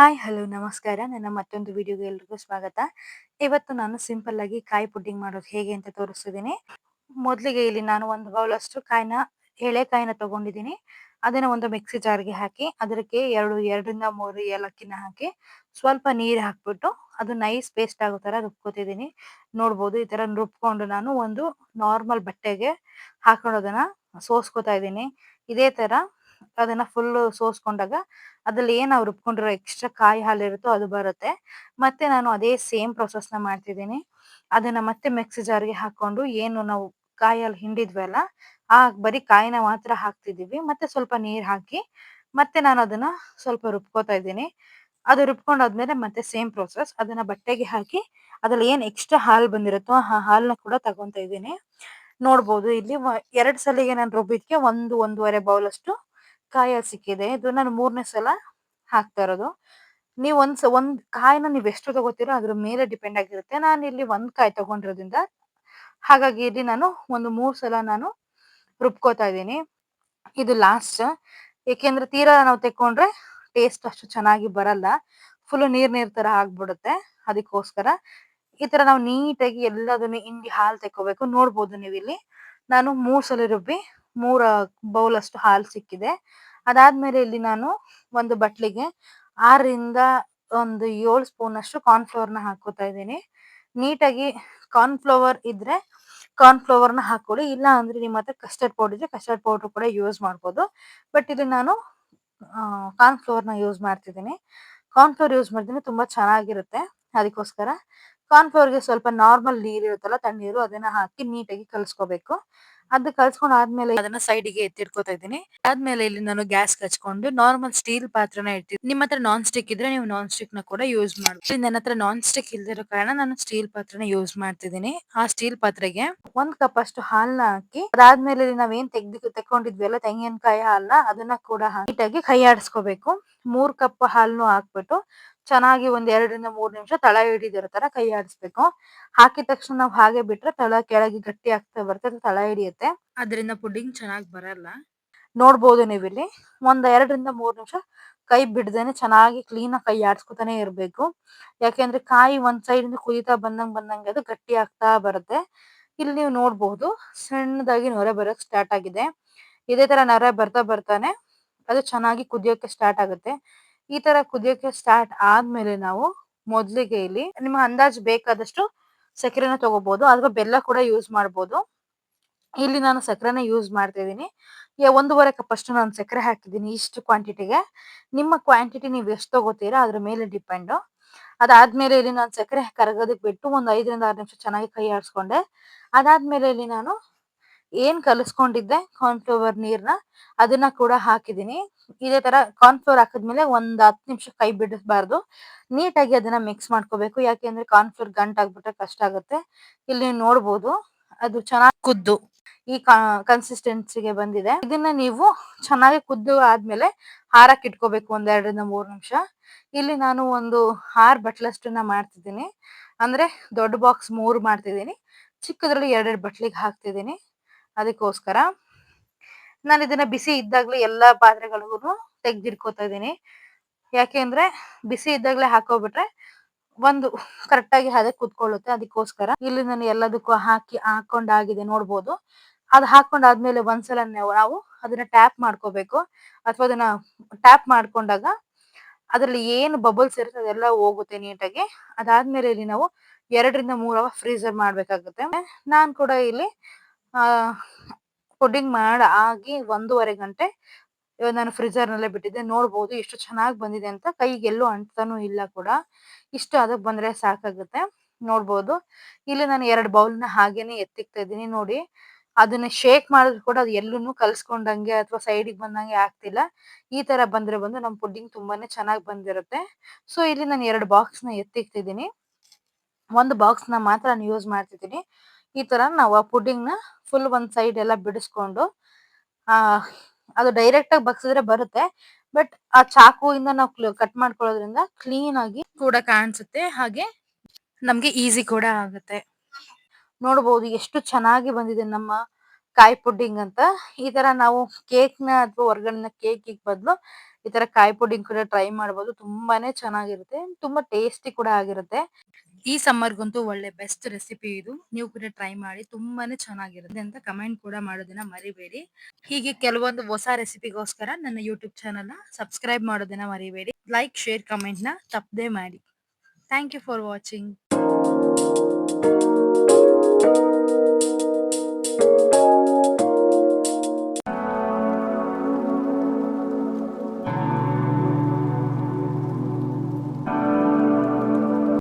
Hi, hello, ನಮಸ್ಕಾರ. ನನ್ನ ಮತ್ತೊಂದು ವಿಡಿಯೋಗೆ ಎಲ್ರಿಗೂ ಸ್ವಾಗತ. ಇವತ್ತು ನಾನು ಸಿಂಪಲ್ ಆಗಿ ಕಾಯಿ ಪುಡ್ಡಿಂಗ್ ಮಾಡೋದು ಹೇಗೆ ಅಂತ ತೋರಿಸ್ತಿದ್ದೀನಿ. ಮೊದಲಿಗೆ ಇಲ್ಲಿ ನಾನು ಒಂದು ಬೌಲ್ ಅಷ್ಟು ಕಾಯಿನ, ಎಳೆಕಾಯಿನ ತಗೊಂಡಿದ್ದೀನಿ. ಅದನ್ನ ಒಂದು ಮಿಕ್ಸಿ ಜಾರ್ಗೆ ಹಾಕಿ, ಅದಕ್ಕೆ ಎರಡು, ಎರಡರಿಂದ ಮೂರು ಏಲಕ್ಕಿನ ಹಾಕಿ, ಸ್ವಲ್ಪ ನೀರು ಹಾಕ್ಬಿಟ್ಟು ಅದು ನೈಸ್ ಪೇಸ್ಟ್ ಆಗೋ ತರ ರುಬ್ಕೋತಿದ್ದೀನಿ. ನೋಡ್ಬೋದು, ಈ ತರ ರುಬ್ಕೊಂಡು ನಾನು ಒಂದು ನಾರ್ಮಲ್ ಬಟ್ಟೆಗೆ ಹಾಕೊಂಡು ಅದನ್ನ ಸೋಸ್ಕೋತಾ ಇದ್ದೀನಿ. ಇದೇ ತರ ಅದನ್ನ ಫುಲ್ ಸೋಸ್ಕೊಂಡಾಗ ಅದ್ರಲ್ಲಿ ಏನ್ ಅವ್ರು ರುಬ್ಕೊಂಡಿರೋ ಎಕ್ಸ್ಟ್ರಾ ಕಾಯಿ ಹಾಲು ಇರುತ್ತೋ ಅದು ಬರುತ್ತೆ. ಮತ್ತೆ ನಾನು ಅದೇ ಸೇಮ್ ಪ್ರೊಸೆಸ್ನ ಮಾಡ್ತಿದ್ದೀನಿ. ಅದನ್ನ ಮತ್ತೆ ಮಿಕ್ಸಿ ಜಾರ್ಗೆ ಹಾಕೊಂಡು ಏನು ನಾವು ಕಾಯಿ ಹಾಲು ಹಿಂಡಿದ್ವಲ್ಲ ಆ ಬರೀ ಕಾಯಿನ ಮಾತ್ರ ಹಾಕ್ತಿದೀವಿ ಮತ್ತೆ ಸ್ವಲ್ಪ ನೀರ್ ಹಾಕಿ ಮತ್ತೆ ನಾನು ಅದನ್ನ ಸ್ವಲ್ಪ ರುಬ್ಕೋತಾ ಇದ್ದೀನಿ. ಅದು ರುಬ್ಕೊಂಡಾದ್ಮೇಲೆ ಮತ್ತೆ ಸೇಮ್ ಪ್ರೊಸೆಸ್ ಅದನ್ನ ಬಟ್ಟೆಗೆ ಹಾಕಿ ಅದ್ರಲ್ಲಿ ಏನ್ ಎಕ್ಸ್ಟ್ರಾ ಹಾಲು ಬಂದಿರುತ್ತೋ ಆ ಹಾಲ್ನ ಕೂಡ ತಗೊಂತ ಇದ್ದೀನಿ. ನೋಡ್ಬೋದು, ಇಲ್ಲಿ ಎರಡ್ ಸಲಿಗೆ ನಾನು ರುಬ್ಬಿದ್ಕೆ ಒಂದು, ಒಂದೂವರೆ ಬೌಲ್ ಅಷ್ಟು ಕಾಯಿ ಹಾಲು ಸಿಕ್ಕಿದೆ. ಇದು ನಾನು ಮೂರನೇ ಸಲ ಹಾಕ್ತಾ ಇರೋದು. ನೀವು ಒಂದ್ಸ, ಒಂದ್ ಕಾಯಿನ ನೀವು ಎಷ್ಟು ತಗೋತೀರೋ ಅದ್ರ ಮೇಲೆ ಡಿಪೆಂಡ್ ಆಗಿರುತ್ತೆ. ನಾನು ಇಲ್ಲಿ ಒಂದ್ ಕಾಯಿ ತಗೊಂಡಿರೋದ್ರಿಂದ ಹಾಗಾಗಿ ಇಲ್ಲಿ ನಾನು ಒಂದು ಮೂರ್ ಸಲ ನಾನು ರುಬ್ಕೋತಾ ಇದ್ದೀನಿ. ಇದು ಲಾಸ್ಟ್ ಏಕೆಂದ್ರೆ ತೀರಾ ನಾವು ತೆಕ್ಕೊಂಡ್ರೆ ಟೇಸ್ಟ್ ಅಷ್ಟು ಚೆನ್ನಾಗಿ ಬರಲ್ಲ. ಫುಲ್ ನೀರ್ ನೀರ್ ತರ ಆಗ್ಬಿಡುತ್ತೆ. ಅದಕ್ಕೋಸ್ಕರ ಈ ತರ ನಾವು ನೀಟಾಗಿ ಎಲ್ಲದನ್ನು ಹಿಂಡಿ ಹಾಲು ತೆಕ್ಕೋಬೇಕು. ನೋಡ್ಬೋದು ನೀವು ಇಲ್ಲಿ ನಾನು ಮೂರ್ ಸಲ ರುಬ್ಬಿ ಮೂರ ಬೌಲ್ ಅಷ್ಟು ಹಾಲು ಸಿಕ್ಕಿದೆ. ಅದಾದ್ಮೇಲೆ ಇಲ್ಲಿ ನಾನು ಒಂದು ಬಟ್ಲಿಗೆ ಆರರಿಂದ ಒಂದು ಏಳು ಸ್ಪೂನ್ ಅಷ್ಟು ಕಾರ್ನ್ಫ್ಲವರ್ನ ಹಾಕೋತಾ ಇದ್ದೀನಿ. ನೀಟಾಗಿ ಕಾರ್ನ್ ಕಾರ್ನ್ಫ್ಲವರ್ ಇದ್ರೆ ಕಾರ್ನ್ಫ್ಲವರ್ನ ಹಾಕೊಳ್ಳಿ ಇಲ್ಲ ಅಂದ್ರೆ ನಿಮ್ಮ ಹತ್ರ ಕಸ್ಟರ್ಡ್ ಪೌಡರ್ ಇದ್ರೆ ಕಸ್ಟರ್ಡ್ ಪೌಡರ್ ಕೂಡ ಯೂಸ್ ಮಾಡ್ಬೋದು. ಬಟ್ ಇಲ್ಲಿ ನಾನು ಕಾರ್ನ್ಫ್ಲವರ್ನ ಯೂಸ್ ಮಾಡ್ತಿದ್ದೀನಿ. ಕಾರ್ನ್ಫ್ಲವರ್ ಯೂಸ್ ಮಾಡಿದ್ರೆ ತುಂಬಾ ಚೆನ್ನಾಗಿರುತ್ತೆ. ಅದಕ್ಕೋಸ್ಕರ ಕಾರ್ನ್ ಕಾರ್ನ್ಫ್ಲವರ್ಗೆ ಸ್ವಲ್ಪ ನಾರ್ಮಲ್ ನೀರು ಇರುತ್ತಲ್ಲ, ತಣ್ಣೀರು ಅದನ್ನ ಹಾಕಿ ನೀಟಾಗಿ ಕಲ್ಸ್ಕೋಬೇಕು. ಅದು ಕಲ್ಸ್ಕೊಂಡ್ ಆದ್ಮೇಲೆ ಅದನ್ನ ಸೈಡಿಗೆ ಎತ್ತಿಡ್ಕೋತಾ ಇದ್ದೀನಿ. ಆದ್ಮೇಲೆ ಇಲ್ಲಿ ನಾನು ಗ್ಯಾಸ್ ಹಚ್ಕೊಂಡು ನಾರ್ಮಲ್ ಸ್ಟೀಲ್ ಪಾತ್ರನ ಇಡ್ತೀನಿ ನಿಮ್ಮ ಹತ್ರ ನಾನ್ ಸ್ಟಿಕ್ ಇದ್ರೆ ನೀವು ನಾನ್ ಸ್ಟಿಕ್ನ ಕೂಡ ಯೂಸ್ ಮಾಡಿ ನನ್ನ ಹತ್ರ ನಾನ್ ಸ್ಟಿಕ್ ಇಲ್ದಿರೋ ಕಾರಣ ನಾನು ಸ್ಟೀಲ್ ಪಾತ್ರನ ಯೂಸ್ ಮಾಡ್ತಿದ್ದೀನಿ. ಆ ಸ್ಟೀಲ್ ಪಾತ್ರೆಗೆ ಒಂದ್ ಕಪ್ ಅಷ್ಟು ಹಾಲ್ನ ಹಾಕಿ, ಅದಾದ್ಮೇಲೆ ನಾವೇನ್ ತೆಗ್ದು ತೆಕ್ಕೊಂಡಿದ್ವಲ್ಲ ತೆಂಗಿನಕಾಯಿ ಹಾಲ್ನ, ಅದನ್ನ ಕೂಡ ನೀಟಾಗಿ ಕೈ ಆಡಿಸ್ಕೋಬೇಕು ಮೂರ್ ಕಪ್ ಹಾಲ್ನು ಹಾಕ್ಬಿಟ್ಟು ಚೆನ್ನಾಗಿ ಒಂದ್ ಎರಡರಿಂದ ಮೂರ್ ನಿಮಿಷ ತಳ ಹಿಡಿದಿರೋ ತರ ಕೈ ಆಡಿಸ್ಬೇಕು. ಹಾಕಿದ ತಕ್ಷಣ ನಾವು ಹಾಗೆ ಬಿಟ್ರೆ ತಳ ಕೆಳಗೆ ಗಟ್ಟಿ ಆಗ್ತಾ ಬರುತ್ತೆ ತಳ ಹಿಡಿಯುತ್ತೆ. ಅದರಿಂದ ಪುಡ್ಡಿಂಗ್ ಚೆನ್ನಾಗಿ ಬರಲ್ಲ. ನೋಡ್ಬೋದು ನೀವು ಇಲ್ಲಿ ಒಂದ್ ಎರಡರಿಂದ ಮೂರ್ ನಿಮಿಷ ಕೈ ಬಿಡ್ದೇನೆ ಚೆನ್ನಾಗಿ ಕ್ಲೀನ್ ಆಗಿ ಕೈ ಆಡ್ಸ್ಕೊತಾನೆ ಇರ್ಬೇಕು. ಯಾಕೆಂದ್ರೆ ಕಾಯಿ ಒಂದ್ ಸೈಡ್ ಇಂದ ಕುದಿತಾ ಬಂದಂಗ್ ಬಂದಂಗೆ ಅದು ಗಟ್ಟಿ ಆಗ್ತಾ ಬರುತ್ತೆ. ಇಲ್ಲಿ ನೀವು ನೋಡ್ಬಹುದು ಸಣ್ಣದಾಗಿ ನೊರೆ ಬರೋಕ್ ಸ್ಟಾರ್ಟ್ ಆಗಿದೆ. ಇದೇ ತರ ನೊರೆ ಬರ್ತಾ ಬರ್ತಾನೆ ಅದು ಚೆನ್ನಾಗಿ ಕುದಿಯೋಕೆ ಸ್ಟಾರ್ಟ್ ಆಗುತ್ತೆ. ಈ ತರ ಕುದಿಯೋಕೆ ಸ್ಟಾರ್ಟ್ ಆದ್ಮೇಲೆ ನಾವು ಮೊದ್ಲಿಗೆ ಇಲ್ಲಿ ನಿಮ್ಮ ಅಂದಾಜು ಬೇಕಾದಷ್ಟು ಸಕ್ಕರೆನ ತಗೋಬಹುದು ಅಥವಾ ಬೆಲ್ಲ ಕೂಡ ಯೂಸ್ ಮಾಡ್ಬೋದು. ಇಲ್ಲಿ ನಾನು ಸಕ್ಕರೆನ ಯೂಸ್ ಮಾಡ್ತಾ ಇದ್ದೀನಿ ಒಂದೂವರೆ ಕಪ್ ಅಷ್ಟು ನಾನು ಸಕ್ಕರೆ ಹಾಕಿದ್ದೀನಿ ಇಷ್ಟು ಕ್ವಾಂಟಿಟಿಗೆ ನಿಮ್ಮ ಕ್ವಾಂಟಿಟಿ ನೀವು ಎಷ್ಟು ತಗೋತೀರಾ ಅದ್ರ ಮೇಲೆ ಡಿಪೆಂಡ್ ಅದಾದ್ಮೇಲೆ ಇಲ್ಲಿ ನಾನು ಸಕ್ಕರೆ ಕರಗೋದಕ್ಕೆ ಬಿಟ್ಟು ಒಂದು ಐದರಿಂದ ಆರು ನಿಮಿಷ ಚೆನ್ನಾಗಿ ಕೈ ಆಡಿಸ್ಕೊಂಡೆ. ಅದಾದ್ಮೇಲೆ ಇಲ್ಲಿ ನಾನು ಏನ್ ಕಲಿಸ್ಕೊಂಡಿದ್ದೆ? ಕಾರ್ನ್ಫ್ಲವರ್ ನೀರ್ನ? ಅದನ್ನ ಕೂಡ ಹಾಕಿದೀನಿ ಇದೇ ತರ ಕಾರ್ನ್ಫ್ಲವರ್ ಹಾಕಿದ್ಮೇಲೆ ಒಂದ್ ಹತ್ತು ನಿಮಿಷ ಕೈ ಬಿಡಿಸ್ಬಾರ್ದು. ನೀಟಾಗಿ ಅದನ್ನ ಮಿಕ್ಸ್ ಮಾಡ್ಕೋಬೇಕು. ಯಾಕೆಂದ್ರೆ ಕಾರ್ನ್ಫ್ಲವರ್ ಗಂಟಾಗ್ಬಿಟ್ರೆ ಕಷ್ಟ ಆಗುತ್ತೆ. ಇಲ್ಲಿ ನೋಡ್ಬೋದು. ಅದು ಚೆನ್ನಾಗಿ ಕುದ್ದು. ಈ ಕನ್ಸಿಸ್ಟೆನ್ಸಿಗೆ ಬಂದಿದೆ. ಇದನ್ನ ನೀವು ಚೆನ್ನಾಗಿ ಕುದ್ದು ಆದ್ಮೇಲೆ ಹಾರಕ್ ಇಟ್ಕೋಬೇಕು ಒಂದೆರಡರಿಂದ ಮೂರ್ ನಿಮಿಷ. ಇಲ್ಲಿ ನಾನು ಒಂದು ಆರ್ ಬಟ್ಲಷ್ಟನ್ನ ಮಾಡ್ತಿದ್ದೀನಿ. ಅಂದ್ರೆ ದೊಡ್ಡ ಬಾಕ್ಸ್ ಮೂರ್ ಮಾಡ್ತಿದ್ದೀನಿ. ಚಿಕ್ಕದ್ರಲ್ಲಿ ಎರಡೆರಡು ಬಟ್ಲಿಗೆ ಹಾಕ್ತಿದ್ದೀನಿ. ಅದಕ್ಕೋಸ್ಕರ ನಾನು ಇದನ್ನ ಬಿಸಿ ಇದ್ದಾಗ್ಲೇ ಎಲ್ಲಾ ಪಾತ್ರೆಗಳಿಗೂ ತೆಗ್ದಿಟ್ಕೋತಾ ಇದ್ದೀನಿ. ಯಾಕೆಂದ್ರೆ ಬಿಸಿ ಇದ್ದಾಗ್ಲೇ ಹಾಕೋಬಿಟ್ರೆ ಒಂದು ಕರೆಕ್ಟ್ ಆಗಿ ಕೂತ್ಕೊಳ್ಳುತ್ತೆ. ಕುತ್ಕೊಳ್ಳುತ್ತೆ ಅದಕ್ಕೋಸ್ಕರ ಇಲ್ಲಿ ನಾನು ಎಲ್ಲದಕ್ಕೂ ಹಾಕಿ ಹಾಕೊಂಡಾಗಿದೆ ನೋಡ್ಬೋದು. ಅದು ಹಾಕೊಂಡಾದ್ಮೇಲೆ ಒಂದ್ಸಲ ನಾವು ಅದನ್ನ ಟ್ಯಾಪ್ ಮಾಡ್ಕೋಬೇಕು. ಅಥವಾ ಅದನ್ನ ಟ್ಯಾಪ್ ಮಾಡ್ಕೊಂಡಾಗ ಅದ್ರಲ್ಲಿ ಏನು ಬಬಲ್ಸ್ ಇರುತ್ತೆ ಅದೆಲ್ಲ ಹೋಗುತ್ತೆ ನೀಟಾಗಿ. ಅದಾದ್ಮೇಲೆ ಇಲ್ಲಿ ನಾವು ಎರಡರಿಂದ ಮೂರ್ ಅವರ್ ಫ್ರೀಸರ್ ಮಾಡ್ಬೇಕಾಗುತ್ತೆ. ನಾನ್ ಕೂಡ ಇಲ್ಲಿ ಆ ಪುಡ್ಡಿಂಗ್ ಮಾಡ ಆಗಿ ಒಂದೂವರೆ ಗಂಟೆ, ಇವಾಗ ನಾನು ಫ್ರಿಜರ್ ನಲ್ಲೇ ಬಿಟ್ಟಿದ್ದೆ, ನೋಡ್ಬೋದು ಎಷ್ಟು ಚೆನ್ನಾಗಿ ಬಂದಿದೆ ಅಂತ. ಕೈಗೆ ಎಲ್ಲೂ ಅಂಟ್ತಾನು ಇಲ್ಲ ಕೂಡ. ಇಷ್ಟು ಅದಕ್ಕೆ ಬಂದ್ರೆ ಸಾಕಾಗುತ್ತೆ, ನೋಡ್ಬೋದು. ಇಲ್ಲಿ ನಾನು ಎರಡು ಬೌಲ್ನ ಹಾಗೇನೆ ಎತ್ತಿಕ್ತಾ ಇದ್ದೀನಿ, ನೋಡಿ. ಅದನ್ನ ಶೇಕ್ ಮಾಡಿದ್ರು ಕೂಡ ಅದು ಎಲ್ಲೂ ಕಲ್ಸ್ಕೊಂಡಂಗೆ ಅಥವಾ ಸೈಡಿಗೆ ಬಂದಂಗೆ ಆಗ್ತಿಲ್ಲ. ಈ ತರ ಬಂದ್ರೆ ಬಂದು ನಮ್ಮ ಪುಡ್ಡಿಂಗ್ ತುಂಬಾನೇ ಚೆನ್ನಾಗಿ ಬಂದಿರುತ್ತೆ. ಸೊ ಇಲ್ಲಿ ನಾನು ಎರಡು ಬಾಕ್ಸ್ನ ಎತ್ತಿಕ್ತಿದ್ದೀನಿ. ಒಂದು ಬಾಕ್ಸ್ನ ಮಾತ್ರ ನಾನು ಯೂಸ್ ಮಾಡ್ತಿದ್ದೀನಿ. ಈ ತರ ನಾವು ಆ ಪುಡ್ಡಿಂಗ್ನ ಫುಲ್ ಒಂದ್ ಸೈಡ್ ಎಲ್ಲ ಬಿಡಿಸ್ಕೊಂಡು, ಆ, ಅದು ಡೈರೆಕ್ಟ್ ಆಗಿ ಬಗ್ಸಿದ್ರೆ ಬರುತ್ತೆ. ಬಟ್ ಆ ಚಾಕು ಇಂದ ನಾವು ಕಟ್ ಮಾಡ್ಕೊಳ್ಳೋದ್ರಿಂದ ಕ್ಲೀನ್ ಆಗಿ ಕೂಡ ಕಾಣಿಸುತ್ತೆ. ಹಾಗೆ ನಮ್ಗೆ ಈಸಿ ಕೂಡ ಆಗುತ್ತೆ. ನೋಡಬಹುದು ಎಷ್ಟು ಚೆನ್ನಾಗಿ ಬಂದಿದೆ ನಮ್ಮ ಕಾಯಿ ಪುಡ್ಡಿಂಗ್ ಅಂತ. ಈ ತರ ನಾವು ಕೇಕ್ನ ಅಥವಾ ಹೊರಗಡೆ ಕೇಕ್ ಬದಲು ಈ ತರ ಕಾಯಿ ಪುಡ್ಡಿಂಗ್ ಕೂಡ ಟ್ರೈ ಮಾಡಬಹುದು ತುಂಬಾನೇ ಚೆನ್ನಾಗಿರುತ್ತೆ. ತುಂಬಾ ಟೇಸ್ಟಿ ಕೂಡ ಆಗಿರುತ್ತೆ. ಈ ಸಮ್ಮರ್ ಸಮ್ಮರ್ಗಂತೂ ಒಳ್ಳೆ ಬೆಸ್ಟ್ ರೆಸಿಪಿ ಇದು. ನೀವು ಕೂಡ ಟ್ರೈ ಮಾಡಿ, ತುಂಬಾನೇ ಚೆನ್ನಾಗಿರುತ್ತೆ ಅಂತ ಕಮೆಂಟ್ ಕೂಡ ಮಾಡೋದನ್ನ ಮರಿಬೇಡಿ. ಹೀಗೆ ಕೆಲವೊಂದು ಹೊಸ ರೆಸಿಪಿಗೋಸ್ಕರ ನನ್ನ ಯೂಟ್ಯೂಬ್ ಚಾನಲ್ನ ಸಬ್ಸ್ಕ್ರೈಬ್ ಮಾಡೋದನ್ನ ಮರಿಬೇಡಿ. ಲೈಕ್, ಶೇರ್ ಕಮೆಂಟ್ನ ತಪ್ಪದೆ ಮಾಡಿ. Thank you for watching.